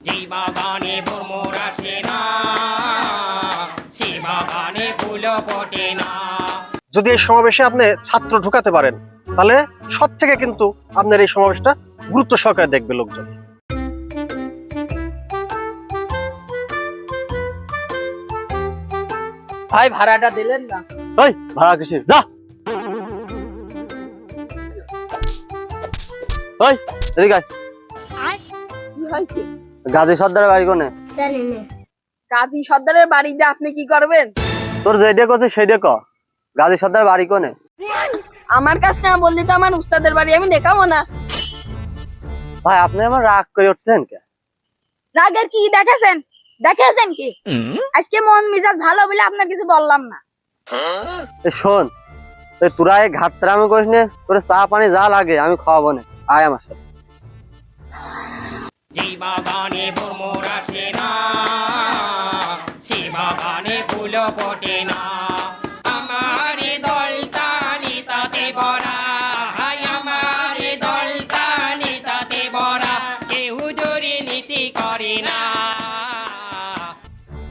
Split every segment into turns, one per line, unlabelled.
যেই বাগানে ভ্রমর আসে না। সে বাগানে ফুল ফোটে না।
যদি এই সমাবেশে আপনি ছাত্র ঢুকাতে পারেন তাহলে সব থেকে কিন্তু আপনার এই সমাবেশটা গুরুত্ব সহকারে দেখবে লোকজন।
ভাই ভাড়াটা দিলেন না।
ওই ভাড়া কিসের? যা। ওই এদিকে আয়।
কি হয়েছে?
গাজী সর্দারের বাড়ি কোনে?
জানি না।
কাজী সর্দারের বাড়িতে আপনি কি করবেন?
তোর যেটা করছে সেইটা ক গাজী সর্দার বাড়ি কোনে?
আমার কাছ না বললি তো আমার উস্তাদের বাড়ি আমি দেখাবো না।
ভাই আপনি আমার রাগ করে উঠছেন কে?
রাগের কি? দেখেছেন? দেখেছেন কি? আজকে মন মিজাজ ভালো বলে আপনার কিছু বললাম না।
এ শোন তোরা এই ঘাতরামি করিস নে তোর চা পানি যা লাগে আমি খাওয়াবো না। আয় আমার সাথে।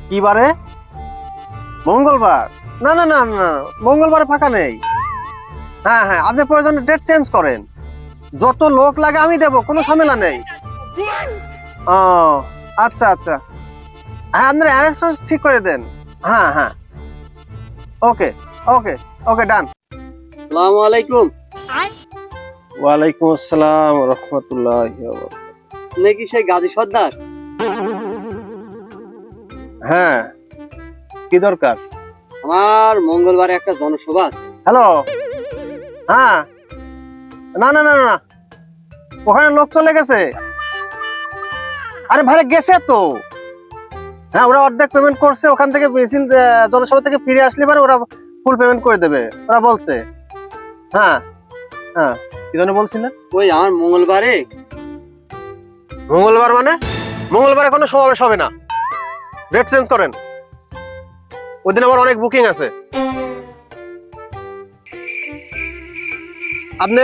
কি বারে মঙ্গলবার? না না না না মঙ্গলবারে ফাঁকা নেই। হ্যাঁ হ্যাঁ আপনি প্রয়োজনে ডেট চেঞ্জ করেন। যত লোক লাগে আমি দেব, কোনো ঝামেলা নেই। ও আচ্ছা আচ্ছা। হ্যাঁ আপনার ঠিক করে দেন। হ্যাঁ হ্যাঁ। ওকে ওকে ওকে ডান।
আসসালামু আলাইকুম।
ওয়ালাইকুম আসসালাম রহমতুল্লাহ
আপনি কি সেই গাজী সর্দার?
হ্যাঁ। কি দরকার?
আমার মঙ্গলবারে একটা জনসভা আছে।
হ্যালো। হ্যাঁ। না না না না। ওখানে লোক চলে গেছে। আরে ভাই গেছে তো। হ্যাঁ ওরা অর্ধেক পেমেন্ট করছে ওখান থেকে মিছিল জনসভা থেকে ফিরে আসলে পরে ওরা ফুল পেমেন্ট করে দেবে ওরা বলছে। হ্যাঁ হ্যাঁ কি জন্য বলছিলেন?
ওই আমার মঙ্গলবারে।
মঙ্গলবার মানে? মঙ্গলবারে কোনো সমাবেশ হবে না। ডেট চেঞ্জ করেন। ওদিন আমার অনেক বুকিং আছে। আপনি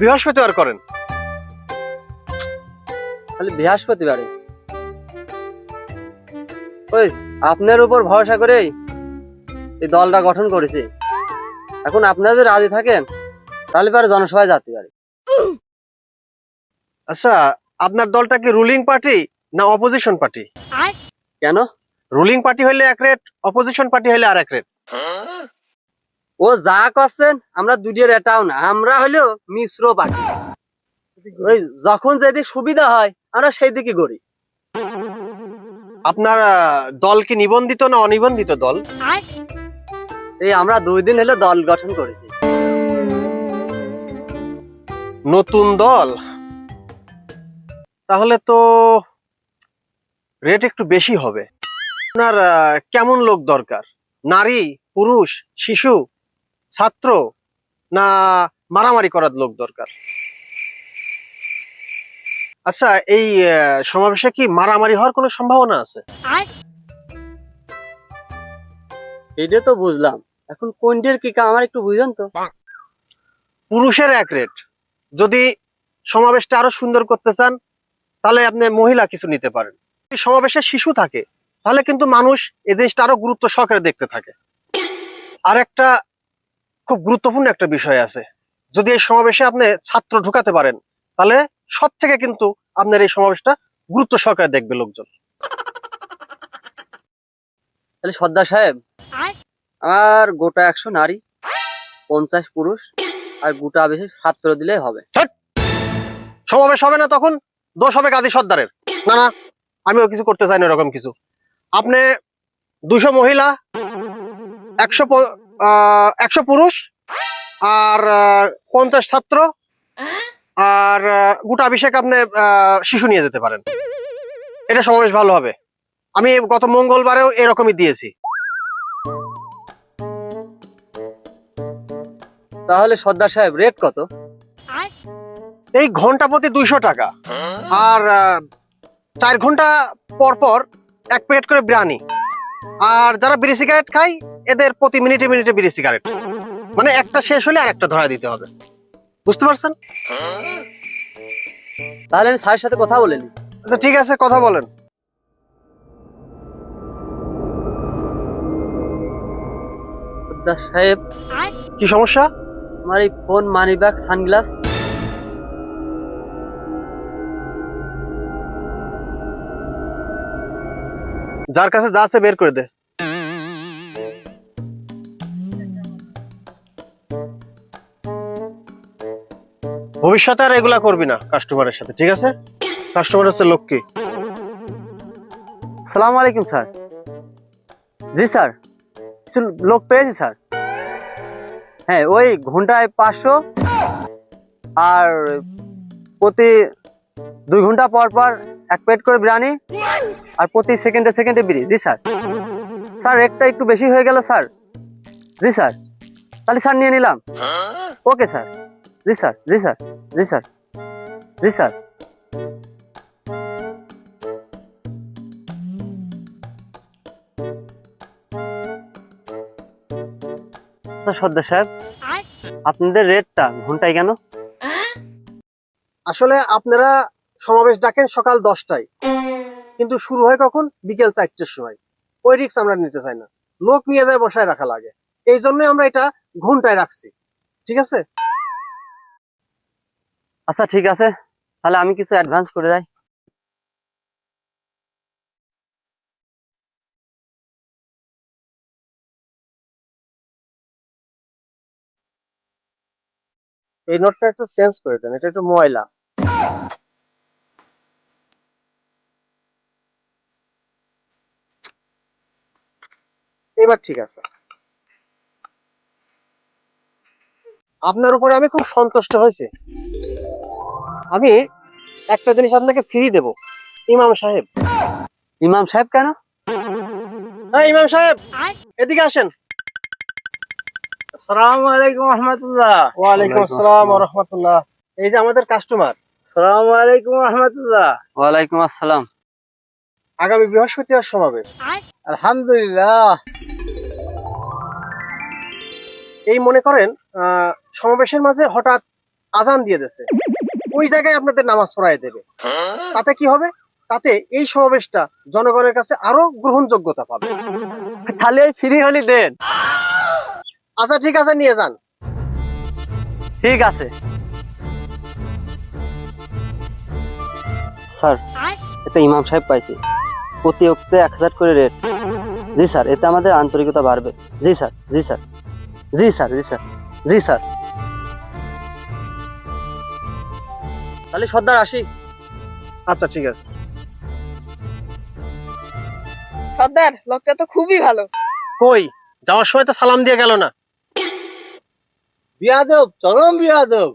বৃহস্পতিবার করেন।
খালি বৃহস্পতিবারে। ওই আপনার উপর ভরসা করে এই দলটা গঠন করেছে। এখন আপনারা যদি রাজি থাকেন তাহলে পরে জনসভায় যেতে পারে।
আচ্ছা আপনার দলটা কি রুলিং পার্টি না অপোজিশন পার্টি
কেন?
রুলিং পার্টি হইলে এক রেট অপোজিশন পার্টি হলে আর এক রেট
ও যা করছেন আমরা দুটির এটাও না আমরা হলো মিশ্র পার্টি ওই যখন যেদিক সুবিধা হয় আমরা সেই দিকে করি
আপনার দল কি নিবন্ধিত না অনিবন্ধিত দল?
এই আমরা দুই দিন হলো দল গঠন করেছি।
নতুন দল? তাহলে তো রেট একটু বেশি হবে। আপনার কেমন লোক দরকার? নারী পুরুষ শিশু ছাত্র না মারামারি করার লোক দরকার? আচ্ছা এই আহ, সমাবেশে কি মারামারি হওয়ার কোনো সম্ভাবনা আছে?
এটা তো বুঝলাম। এখন কোনটির কি আমার একটু বুঝেন তো।
পুরুষের এক রেট যদি সমাবেশটা আরও সুন্দর করতে চান তাহলে আপনি মহিলা কিছু নিতে পারেন। যদি সমাবেশে শিশু থাকে তাহলে কিন্তু মানুষ এই জিনিসটা আরও গুরুত্ব সহকারে দেখতে থাকে। আর একটা খুব গুরুত্বপূর্ণ একটা বিষয় আছে। যদি এই সমাবেশে আপনি ছাত্র ঢুকাতে পারেন তাহলে সব থেকে কিন্তু আপনার এই সমাবেশটা গুরুত্ব সহকারে দেখবে লোকজন।
তাহলে সর্দার সাহেব আর গোটা একশো নারী পঞ্চাশ পুরুষ আর গোটা বেশি ছাত্র দিলেই হবে।
সমাবেশ হবে না তখন? দোষ হবে গাজী সর্দারের। না না আমিও কিছু করতে চাই না এরকম কিছু। আপনি দুশো মহিলা একশো আহ, একশো পুরুষ আর পঞ্চাশ ছাত্র আর গোটা অভিষেক আপনি শিশু নিয়ে যেতে পারেন। এটা সমাবেশ ভালো হবে। আমি গত মঙ্গলবারেও এরকমই দিয়েছি।
তাহলে সর্দার সাহেব রেট কত?
এই ঘণ্টা প্রতি দুইশো টাকা। আর চার ঘণ্টা পর পর এক প্লেট করে বিরিয়ানি। আর যারা বিড়ি সিগারেট খায় এদের প্রতি মিনিটে মিনিটে বিড়ি সিগারেট। মানে একটা শেষ হলে আর একটা ধরা দিতে হবে। বুঝতে পারছেন?
তাহলে আমি স্যারের সাথে কথা বলে নিই।
আচ্ছা ঠিক আছে কথা বলেন।
সাহেব
কি সমস্যা?
আমার এই ফোন মানি ব্যাগ সানগ্লাস
যার কাছে যা আছে বের করে দে। ভবিষ্যতে আর এগুলা করবি না কাস্টমারের সাথে ঠিক আছে? কাস্টমার হচ্ছে লক্ষ্মী।
সালাম আলাইকুম স্যার। জি স্যার। কিছু লোক পেয়েছি স্যার। হ্যাঁ ওই ঘন্টায় পাঁচশো আর প্রতি দুই ঘণ্টা পর পর এক প্লেট করে বিরিয়ানি আর প্রতি সেকেন্ডে সেকেন্ডে বিড়ি জি স্যার। স্যার রেটটা একটু বেশি হয়ে গেল স্যার। জি স্যার। তাহলে স্যার নিয়ে নিলাম। Okay sir. জি স্যার জি স্যার জি স্যার জি স্যার। তো সর্দার সাহেব আপনাদের রেটটা ঘন্টায় কেন?
আসলে আপনারা সমাবেশ ডাকেন সকাল দশটায়। কিন্তু শুরু হয় কখন? বিকেল চারটের সময়। ওই রিক্স আমরা নিতে চাই না। লোক নিয়ে যায় বসায় রাখা লাগে। এই জন্য আমরা এটা ঘন্টায় রাখছি। ঠিক আছে?
আচ্ছা ঠিক আছে। তাহলে আমি কিছু অ্যাডভান্স করে যাই
এই নোটটা একটু চেঞ্জ করে দেন, এটা একটু ময়লা। এবার ঠিক আছে। আপনার উপরে আমি খুব সন্তুষ্ট হয়েছি। আমি একটা জিনিস আপনাকে ফ্রি দেব। ইমাম সাহেব।
ইমাম সাহেব কেন?
হ্যাঁ ইমাম সাহেব। এদিকে আসেন।
আসসালামু আলাইকুম রহমতুল্লাহ।
ওয়ালাইকুম আসসালাম ওয়া এই যে আমাদের কাস্টমার।
আসসালামু আলাইকুম রহমতুল্লাহ।
ওয়ালাইকুম আসসালাম।
আগামী বৃহস্পতিবার সমাবেশ।
আলহামদুলিল্লাহ।
এই মনে করেন আহ, সমাবেশের মাঝে হঠাৎ আজান দিয়ে দিছে ওই জায়গায় আপনাদের নামাজ পড়ায় দেবে। তাতে কি হবে? তাতে এই সমাবেশটা জনগণের কাছে আরও গ্রহণযোগ্যতা পাবে।
তাহলে ফ্রি হলি দেন।
আচ্ছা ঠিক আছে নিয়ে যান।
ঠিক আছে। স্যার এটা ইমাম সাহেব পাইছি। প্রতি অক্টে এক হাজার করে রেট জি স্যার এতে আমাদের আন্তরিকতা বাড়বে। জি স্যার জি স্যার। জি স্যার জি স্যার। জি স্যার। তাহলে সর্দার আসি।
আচ্ছা ঠিক আছে।
সর্দার লোকটা তো খুবই ভালো।
কই? যাওয়ার সময় তো সালাম দিয়ে গেল না।
বিয়াদব চরম বিয়াদব।